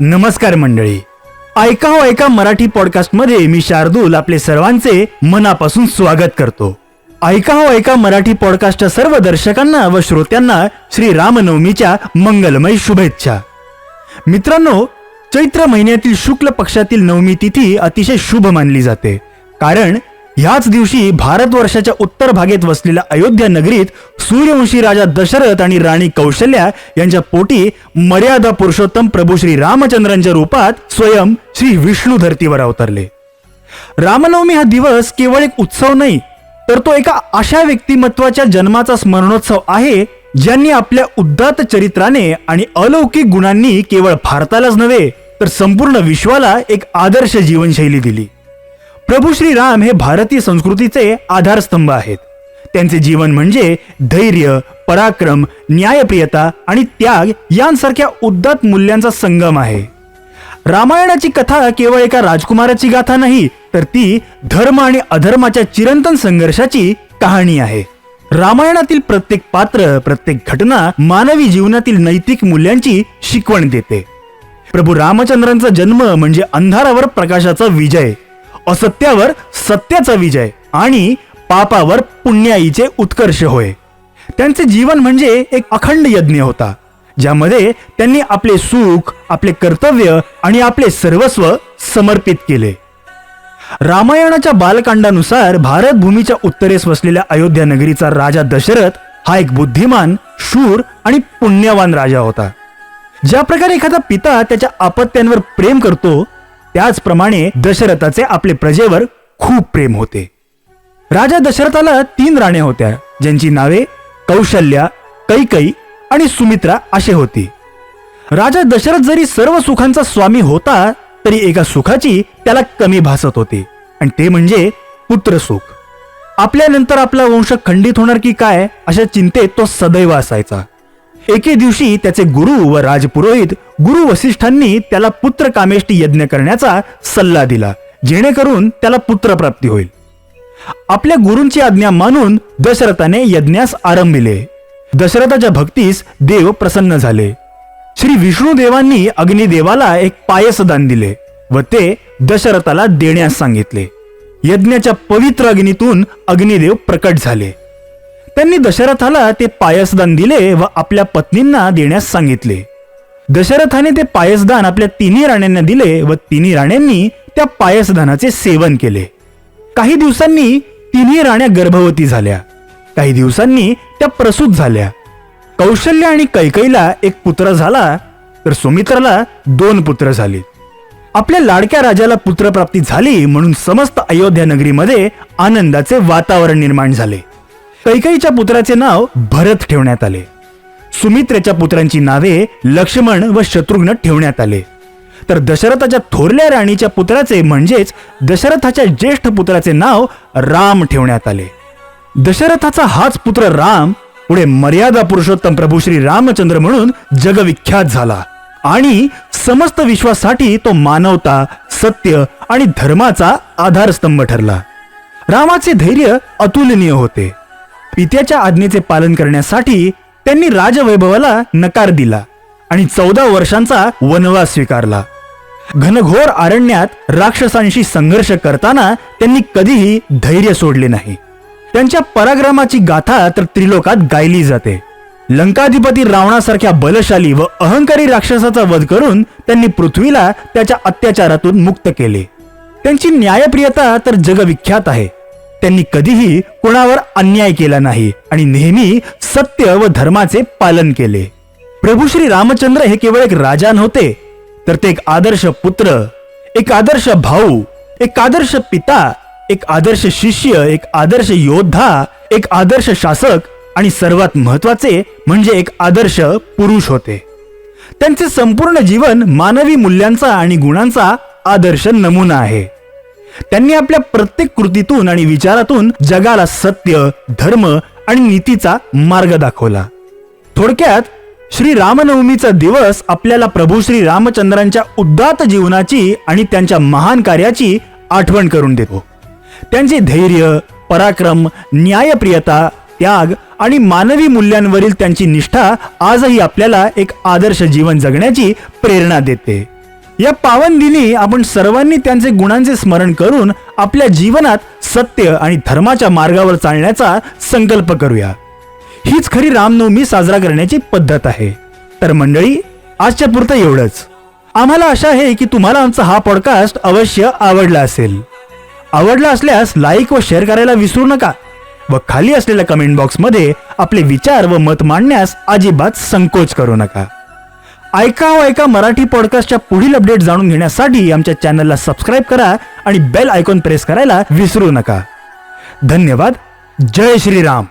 नमस्कार मंडळी. ऐका हो ऐका मराठी पॉडकास्टमध्ये मी शार्दूल आपले सर्वांचे मनापासून स्वागत करतो. ऐका हो ऐका मराठी पॉडकास्टच्या सर्व दर्शकांना व श्रोत्यांना श्री रामनवमीच्या मंगलमय शुभेच्छा. मित्रांनो चैत्र महिन्यातील शुक्ल पक्षातील नवमी तिथी अतिशय शुभ मानली जाते. कारण ह्याच दिवशी भारतवर्षाच्या उत्तर भागेत वसलेल्या अयोध्या नगरीत सूर्यवंशी राजा दशरथ आणि राणी कौशल्या यांच्या पोटी मर्यादा पुरुषोत्तम प्रभू श्री रामचंद्रांच्या रूपात स्वयं श्री विष्णू धर्तीवर अवतरले. रामनवमी हा दिवस केवळ एक उत्सव नाही तर तो एका अशा व्यक्तिमत्वाच्या जन्माचा स्मरणोत्सव आहे ज्यांनी आपल्या उद्दात चरित्राने आणि अलौकिक गुणांनी केवळ भारतालाच नव्हे तर संपूर्ण विश्वाला एक आदर्श जीवनशैली दिली. प्रभू श्रीराम हे भारतीय संस्कृतीचे आधारस्तंभ आहेत. त्यांचे जीवन म्हणजे धैर्य पराक्रम न्यायप्रियता आणि त्याग यांसारख्या उद्दात मूल्यांचा संगम आहे. रामायणाची कथा केवळ एका राजकुमाराची गाथा नाही तर ती धर्म आणि अधर्माच्या चिरंतन संघर्षाची कहाणी आहे. रामायणातील प्रत्येक पात्र प्रत्येक घटना मानवी जीवनातील नैतिक मूल्यांची शिकवण देते. प्रभू रामचंद्रांचा जन्म म्हणजे अंधारावर प्रकाशाचा विजय असत्यावर सत्याचा विजय आणि पापावर पुण्याईचे उत्कर्ष होय. त्यांचे जीवन म्हणजे एक अखंड यज्ञ होता ज्यामध्ये त्यांनी आपले सुख आपले कर्तव्य आणि आपले सर्वस्व समर्पित केले. रामायणाच्या बालकांडानुसार भारत भूमीच्या उत्तरेस वसलेल्या अयोध्या नगरीचा राजा दशरथ हा एक बुद्धिमान शूर आणि पुण्यवान राजा होता. ज्या प्रकारे एखादा पिता त्याच्या आपत्त्यांवर प्रेम करतो त्याचप्रमाणे दशरथाचे आपले प्रजेवर खूप प्रेम होते. राजा दशरथाला तीन राण्या होत्या ज्यांची नावे कौशल्या कैकई आणि सुमित्रा असे होती. राजा दशरथ जरी सर्व सुखांचा स्वामी होता तरी एका सुखाची त्याला कमी भासत होती आणि ते म्हणजे पुत्रसुख आपल्यानंतर आपला वंश खंडित होणार की काय अशा चिंतेत तो सदैव असायचा. एके दिवशी त्याचे गुरु व राजपुरोहित गुरु वसिष्ठांनी त्याला पुत्र कामेष्टी यज्ञ करण्याचा सल्ला दिला जेणेकरून त्याला पुत्रप्राप्ती होईल. आपल्या गुरूंची आज्ञा मानून दशरथाने यज्ञास आरंभिले दशरथाच्या भक्तीस देव प्रसन्न झाले. श्री विष्णू देवांनी अग्निदेवाला एक पायसदान दिले व ते दशरथाला देण्यास सांगितले. यज्ञाच्या पवित्र अग्नीतून अग्निदेव प्रकट झाले. त्यांनी दशरथाला ते पायसदान दिले व आपल्या पत्नींना देण्यास सांगितले. दशरथाने ते पायसदान आपल्या तिन्ही राण्यांना दिले व तिन्ही राण्यांनी त्या पायसदानाचे सेवन केले. काही दिवसांनी तिन्ही राण्या गर्भवती झाल्या. काही दिवसांनी त्या प्रसूत झाल्या. कौशल्य आणि कैकईला एक पुत्र झाला तर सुमित्राला दोन पुत्र झाले. आपल्या लाडक्या राजाला पुत्रप्राप्ती झाली म्हणून समस्त अयोध्या नगरीमध्ये आनंदाचे वातावरण निर्माण झाले. कैकईच्या पुत्राचे नाव भरत ठेवण्यात आले. सुमित्रेच्या पुत्रांची नावे लक्ष्मण व शत्रुघ्न ठेवण्यात आले. तर दशरथाच्या थोरल्या राणीच्या पुत्राचे म्हणजेच दशरथाच्या ज्येष्ठ पुत्राचे नाव राम ठेवण्यात आले. दशरथाचा हाच पुत्र राम पुढे मर्यादा पुरुषोत्तम प्रभू श्री रामचंद्र म्हणून जगविख्यात झाला आणि समस्त विश्वासाठी तो मानवता सत्य आणि धर्माचा आधारस्तंभ ठरला. रामाचे धैर्य अतुलनीय होते. पित्याच्या आज्ञेचे पालन करण्यासाठी त्यांनी राजवैभवाला नकार दिला आणि चौदा वर्षांचा वनवास स्वीकारला. घनघोर अरण्यात राक्षसांशी संघर्ष करताना त्यांनी कधीही धैर्य सोडले नाही. त्यांच्या पराक्रमाची गाथा तर त्रिलोकात गायली जाते. लंकाधिपती रावणासारख्या बलशाली व अहंकारी राक्षसाचा वध करून त्यांनी पृथ्वीला त्याच्या अत्याचारातून मुक्त केले. त्यांची न्यायप्रियता तर जगविख्यात आहे. त्यांनी कधीही कोणावर अन्याय केला नाही आणि नेहमी सत्य व धर्माचे पालन केले. प्रभू श्री रामचंद्र हे केवळ एक राजा नव्हते तर ते एक आदर्श पुत्र एक आदर्श भाऊ एक आदर्श पिता एक आदर्श शिष्य एक आदर्श योद्धा एक आदर्श शासक आणि सर्वात महत्त्वाचे म्हणजे एक आदर्श पुरुष होते. त्यांचे संपूर्ण जीवन मानवी मूल्यांचा आणि गुणांचा आदर्श नमुना आहे. त्यांनी आपल्या प्रत्येक कृतीतून आणि विचारातून जगाला सत्य धर्म आणि नीतीचा मार्ग दाखवला. थोडक्यात श्री रामनवमीचा दिवस आपल्याला प्रभू श्री रामचंद्रांच्या उद्दात जीवनाची आणि त्यांच्या महान कार्याची आठवण करून देतो. त्यांचे धैर्य पराक्रम न्यायप्रियता त्याग आणि मानवी मूल्यांवरील त्यांची निष्ठा आजही आपल्याला एक आदर्श जीवन जगण्याची प्रेरणा देते. या पावन दिनी आपण सर्वांनी त्यांचे गुणांचे स्मरण करून आपल्या जीवनात सत्य आणि धर्माच्या मार्गावर चालण्याचा संकल्प करूया. हीच खरी रामनवमी साजरा करण्याची पद्धत आहे. तर मंडळी आजच्या पुरतं एवढंच. आम्हाला आशा आहे की तुम्हाला आमचा हा पॉडकास्ट अवश्य आवडला असेल. आवडला असल्यास लाईक व शेअर करायला विसरू नका व खाली असलेल्या कमेंट बॉक्समध्ये आपले विचार व मत मांडण्यास अजिबात संकोच करू नका. ऐका ऐका मराठी पॉडकास्टच्या पुढील अपडेट जाणून घेण्यासाठी आमच्या चॅनलला सबस्क्राईब करा आणि बेल आयकॉन प्रेस करायला विसरू नका. धन्यवाद. जय श्रीराम.